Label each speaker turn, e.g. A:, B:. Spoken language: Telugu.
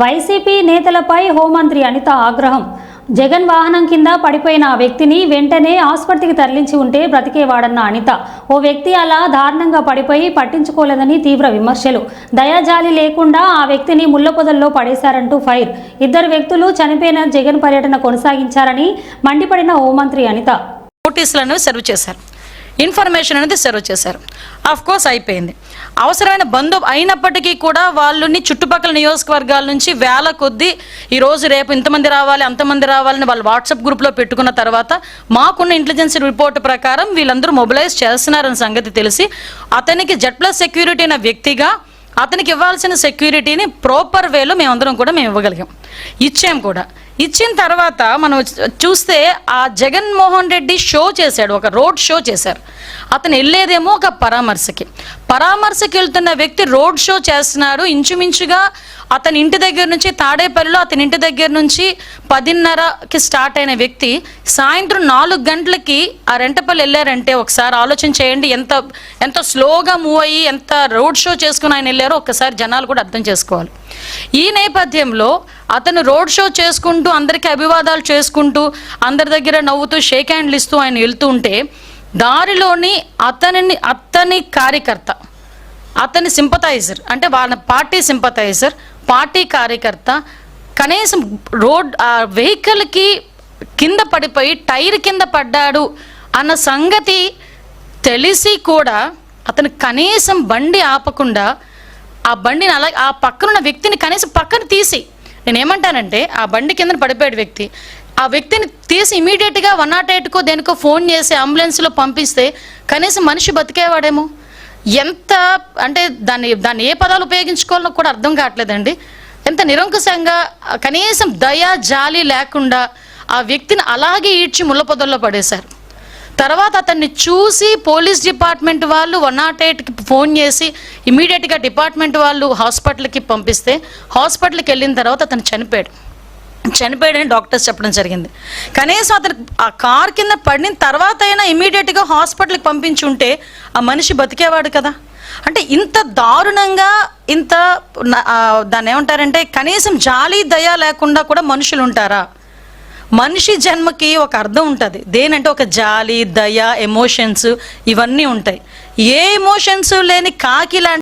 A: వైసీపీ నేతలపై హోంమంత్రి అనిత ఆగ్రహం. జగన్ వాహనం కింద పడిపోయిన ఆ వ్యక్తిని వెంటనే ఆసుపత్రికి తరలించి ఉంటే బ్రతికేవాడన్న అనిత. ఓ వ్యక్తి అలా దారుణంగా పడిపోయి పట్టించుకోలేదని తీవ్ర విమర్శలు. దయాజాలి లేకుండా ఆ వ్యక్తిని ముళ్ళపొదల్లో పడేశారంటూ ఫైర్. ఇద్దరు వ్యక్తులు చనిపోయిన జగన్ పర్యటన కొనసాగించారని మండిపడిన హోంమంత్రి అనిత.
B: నోటీసులను సర్వ్ చేశారు. ఇన్ఫర్మేషన్ అనేది సర్వ్ చేశారు ఆఫ్ కోర్స్ అయిపోయింది. అవసరమైన బంధు అయినప్పటికీ కూడా వాళ్ళని చుట్టుపక్కల నియోజకవర్గాల నుంచి వేల కొద్దీ ఈరోజు రేపు ఇంతమంది రావాలి అంతమంది రావాలని వాళ్ళు వాట్సాప్ గ్రూప్లో పెట్టుకున్న తర్వాత మాకున్న ఇంటెలిజెన్స్ రిపోర్ట్ ప్రకారం వీళ్ళందరూ మొబిలైజ్ చేస్తున్నారన్న సంగతి తెలిసి అతనికి జెడ్ ప్లస్ సెక్యూరిటీ అయిన వ్యక్తిగా అతనికి ఇవ్వాల్సిన సెక్యూరిటీని ప్రాపర్ వేలో మేమందరం కూడా మేము ఇవ్వగలిగాం. ఇచ్చాం కూడా. ఇచ్చిన తర్వాత మనం చూస్తే ఆ జగన్మోహన్ రెడ్డి షో చేశాడు ఒక రోడ్ షో చేశారు. అతను వెళ్ళేదేమో ఒక పరామర్శకి. పరామర్శకి వెళ్తున్న వ్యక్తి రోడ్ షో చేస్తున్నాడు. ఇంచుమించుగా అతని ఇంటి దగ్గర నుంచి తాడేపల్లిలో అతని ఇంటి దగ్గర నుంచి పదిన్నరకి స్టార్ట్ అయిన వ్యక్తి సాయంత్రం నాలుగు గంటలకి ఆ రెంటపల్లి వెళ్ళారంటే ఒకసారి ఆలోచన చేయండి ఎంత ఎంత స్లోగా మూవ్ అయ్యి ఎంత రోడ్ షో చేసుకుని ఆయన వెళ్ళారో ఒక్కసారి జనాలు కూడా అర్థం చేసుకోవాలి. ఈ నేపథ్యంలో అతను రోడ్ షో చేసుకుంటూ అందరికీ అభివాదాలు చేసుకుంటూ అందరి దగ్గర నవ్వుతూ షేక్ హ్యాండ్లు ఇస్తూ ఆయన వెళ్తూ ఉంటే దారిలోని అతనిని అతని కార్యకర్త అతని సింపథైజర్ అంటే వాళ్ళ పార్టీ సింపథైజర్ పార్టీ కార్యకర్త కనీసం రోడ్ ఆ వెహికల్కి కింద పడిపోయి టైర్ కింద పడ్డాడు అన్న సంగతి తెలిసి కూడా అతను కనీసం బండి ఆపకుండా ఆ బండిని అలా ఆ పక్కనున్న వ్యక్తిని కనీసం పక్కన తీసి నేను ఏమంటానంటే ఆ బండి కింద పడిపోయాడు వ్యక్తి. ఆ వ్యక్తిని తీసి ఇమీడియట్గా వన్ నాట్ ఎయిట్కో దేనికో ఫోన్ చేసి అంబులెన్స్లో పంపిస్తే కనీసం మనిషి బతికేవాడేమో. ఎంత అంటే దాన్ని దాన్ని ఏ పదాలు ఉపయోగించుకోవాలో కూడా అర్థం కావట్లేదండి. ఎంత నిరంకుశంగా కనీసం దయ జాలి లేకుండా ఆ వ్యక్తిని అలాగే ఈడ్చి ముళ్ళపొదల్లో పడేశారు. తర్వాత అతన్ని చూసి పోలీస్ డిపార్ట్మెంట్ వాళ్ళు వన్ నాట్ ఎయిట్కి ఫోన్ చేసి ఇమీడియట్గా డిపార్ట్మెంట్ వాళ్ళు హాస్పిటల్కి పంపిస్తే హాస్పిటల్కి వెళ్ళిన తర్వాత అతను చనిపోయాడు. చనిపోయాడని డాక్టర్స్ చెప్పడం జరిగింది. కనీసం అతను ఆ కార్ కింద పడిన తర్వాత అయినా ఇమీడియట్గా హాస్పిటల్కి పంపించి ఉంటే ఆ మనిషి బతికేవాడు కదా. అంటే ఇంత దారుణంగా ఇంత దాన్ని ఏమంటారంటే కనీసం జాలి దయ లేకుండా కూడా మనుషులు ఉంటారా మనిషి జన్మకి ఒక అర్థం ఉంటుంది. దేనంటే ఒక జాలి దయ ఎమోషన్స్ ఇవన్నీ ఉంటాయి. ఏ ఎమోషన్స్ లేని కాకి లాంటి